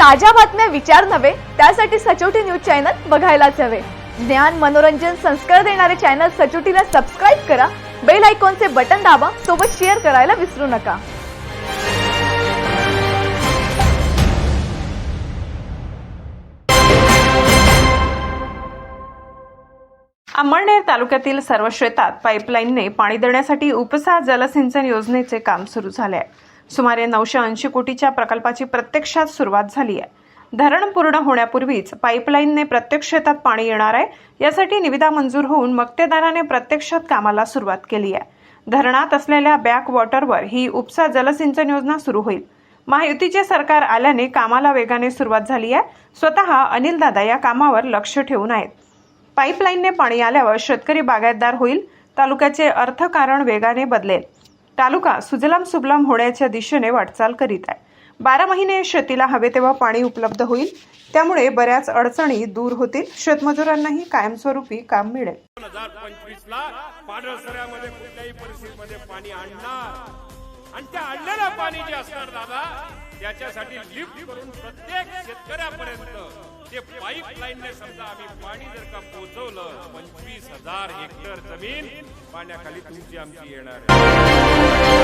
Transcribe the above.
ताज्या बातम्या विचार नव्हे त्यासाठी सचोटी न्यूज चॅनल बघायलाच हवे. ज्ञान मनोरंजन संस्कार देणारे चॅनल सचोटीला सबस्क्राईब करा बेल आयकॉनचे बटन दाबा सोबत शेअर करायला विसरू नका. अंमळनेर तालुक्यातील सर्व शेतात पाईपलाईनने पाणी देण्यासाठी उपसा जलसिंचन योजनेचे काम सुरू झाले आहे. सुमारे नऊशे ऐंशी कोटीच्या प्रकल्पाची प्रत्यक्षात सुरुवात झाली आहे. धरण पूर्ण होण्यापूर्वीच पाईपलाईनने प्रत्येक शेतात पाणी येणार आहे यासाठी निविदा मंजूर होऊन मक्तेदाराने प्रत्यक्षात कामाला सुरुवात केली आहे. धरणात असलेल्या बॅक वॉटरवर ही उपसा जलसिंचन योजना सुरू होईल. महायुतीचे सरकार आल्याने कामाला वेगाने सुरुवात झाली आहे. स्वतः अनिलदादा या कामावर लक्ष ठेवून आहेत. पाईपलाईनने पाणी आल्यावर शेतकरी बागायतदार होईल. तालुक्याचे अर्थकारण वेगाने बदलेल. तालुका सुजलाम सुबलाम होण्याच्या दिशेने वाटचाल करीत आहे. बारा महिने शेतीला हवे तेव्हा पाणी उपलब्ध होईल त्यामुळे बऱ्याच अडचणी दूर होतील. शेतमजुरांनाही कायमस्वरूपी काम मिळेल. दोन हजार पंचवीस ला पाडळसऱ्यामध्ये कुठल्याही परिस्थितीमध्ये पाणी आणणार. आणि त्या आणलेलं पाणी जे असणार दादा त्याच्यासाठी लिफ्ट करून प्रत्येक शेतकऱ्यापर्यंत ते पाईप लाईनने समजा आम्ही पाणी जर का पोहोचवलं पंचवीस हजार हेक्टर जमीन पाण्याखाली तुमची आमची येणार आहे.